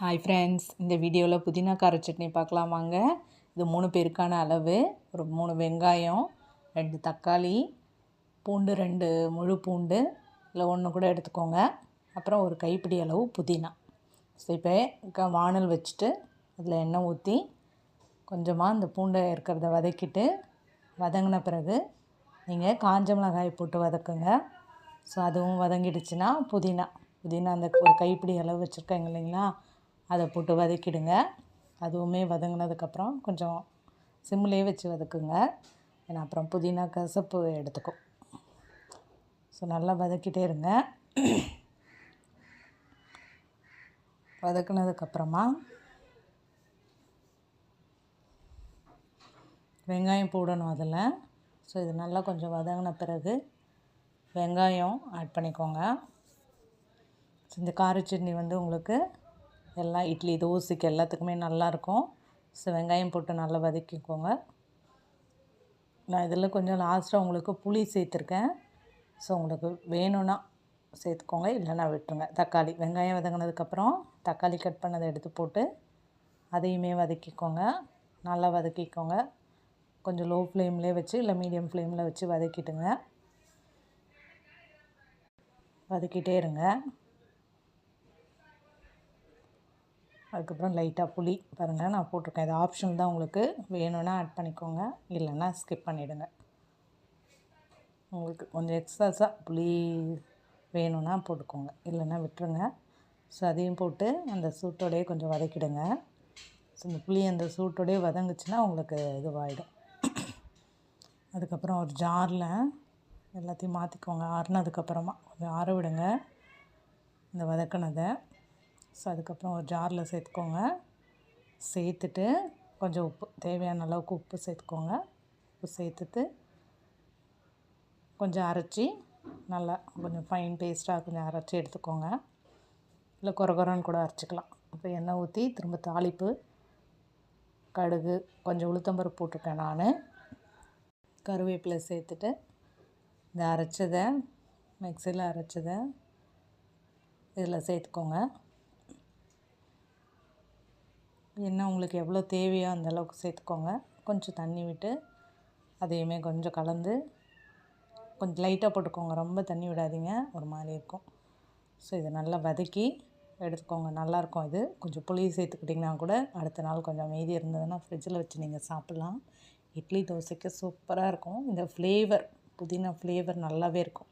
Hi friends இந்த வீடியோவில் புதினா கார சட்னி பார்க்கலாம் வாங்க. இது மூணு பேருக்கான அளவு. ஒரு மூணு வெங்காயம் ரெண்டு தக்காளி பூண்டு ரெண்டு முழு பூண்டு இல்லை ஒன்று கூட எடுத்துக்கோங்க. அப்புறம் ஒரு கைப்பிடி அளவு புதினா. ஸோ இப்போ வானல் வச்சுட்டு அதில் எண்ணெய் ஊற்றி கொஞ்சமாக இந்த பூண்டை இருக்கிறத வதக்கிட்டு வதங்கின பிறகு நீங்கள் காஞ்ச மிளகாய் போட்டு வதக்குங்க. ஸோ அதுவும் வதங்கிடுச்சுன்னா புதினா. புதினா அந்த ஒரு கைப்பிடி அளவு வச்சுருக்காங்க இல்லைங்களா? அதை போட்டு வதக்கிடுங்க. அதுவுமே வதங்கினதுக்கப்புறம் கொஞ்சம் சிம்லேயே வச்சு வதக்குங்க. ஏன்னா அப்புறம் புதினா கசப்பு எடுத்துக்கும். ஸோ நல்லா வதக்கிட்டே இருங்க. வதக்குனதுக்கப்புறமா வெங்காயம் போடணும் அதில். ஸோ இது நல்லா கொஞ்சம் வதங்கின பிறகு வெங்காயம் ஆட் பண்ணிக்கோங்க. இந்த கார சட்னி வந்து உங்களுக்கு எல்லாம் இட்லி தோசைக்கு எல்லாத்துக்குமே நல்லாயிருக்கும் ஸோ வெங்காயம் போட்டு நல்லா வதக்கிக்கோங்க. நான் இதில் கொஞ்சம் லாஸ்ட்டாக உங்களுக்கு புளி சேர்த்துருக்கேன். ஸோ உங்களுக்கு வேணும்னா சேர்த்துக்கோங்க இல்லைன்னா விட்டுருங்க. தக்காளி வெங்காயம் வதங்கினதுக்கப்புறம் தக்காளி கட் பண்ணதை எடுத்து போட்டு அதையுமே வதக்கிக்கோங்க. நல்லா வதக்கிக்கோங்க. கொஞ்சம் லோ ஃப்ளேம்லேயே வச்சு இல்லை மீடியம் ஃப்ளேமில் வச்சு வதக்கிட்டுங்க வதக்கிட்டே இருங்க. அதுக்கப்புறம் லைட்டாக புளி பாருங்கள் நான் போட்டிருக்கேன். இது ஆப்ஷன் தான் உங்களுக்கு. வேணும்னா ஆட் பண்ணிக்கோங்க. இல்லைன்னா ஸ்கிப் பண்ணிவிடுங்க உங்களுக்கு கொஞ்சம் எக்ஸ்ட்ராஸாக புளி வேணும்னா போட்டுக்கோங்க. இல்லைன்னா விட்டுருங்க. ஸோ அதையும் போட்டு அந்த சூட்டோடையே கொஞ்சம் வதக்கிடுங்க. ஸோ இந்த புளி அந்த சூட்டோடையே வதங்குச்சுன்னா உங்களுக்கு இதுவாகிடும் அதுக்கப்புறம் ஒரு ஜாரில் எல்லாத்தையும் மாற்றிக்கோங்க ஆறுனதுக்கப்புறமா கொஞ்சம் ஆற விடுங்க. இந்த வதக்கினதை. ஸோ அதுக்கப்புறம் ஒரு ஜாரில் சேர்த்துக்கோங்க. சேர்த்துட்டு கொஞ்சம் உப்பு தேவையான அளவுக்கு உப்பு சேர்த்துக்கோங்க. உப்பு சேர்த்துட்டு கொஞ்சம் அரைச்சி நல்லா கொஞ்சம் ஃபைன் பேஸ்ட்டாக கொஞ்சம் அரைச்சி எடுத்துக்கோங்க. இல்லை குறகுறன்னு கூட அரைச்சிக்கலாம். இப்போ எண்ணெய் ஊற்றி திரும்ப தாளிப்பு கடுகு கொஞ்சம் உளுத்தம்பருப்பு போட்டிருக்கேன் நான். கருவேப்பிலை சேர்த்துட்டு இந்த அரைச்சதை மிக்சியில் அரைச்சதை இதில் சேர்த்துக்கோங்க. எண்ணெய் உங்களுக்கு எவ்வளோ தேவையோ அந்தளவுக்கு சேர்த்துக்கோங்க. கொஞ்சம் தண்ணி விட்டு அதையுமே கொஞ்சம் கலந்து கொஞ்சம் லைட்டாக போட்டுக்கோங்க. ரொம்ப தண்ணி விடாதீங்க. ஒரு மாதிரி இருக்கும். ஸோ இதை நல்லா வதக்கி எடுத்துக்கோங்க. நல்லாயிருக்கும் இது. கொஞ்சம் புளி சேர்த்துக்கிட்டிங்கன்னா கூட அடுத்த நாள் கொஞ்சம் மீதி இருந்ததுன்னா ஃப்ரிட்ஜில் வச்சு நீங்கள் சாப்பிட்லாம். இட்லி தோசைக்கு சூப்பராக இருக்கும். இந்த ஃப்ளேவர் புதினா ஃப்ளேவர் நல்லாவே இருக்கும்.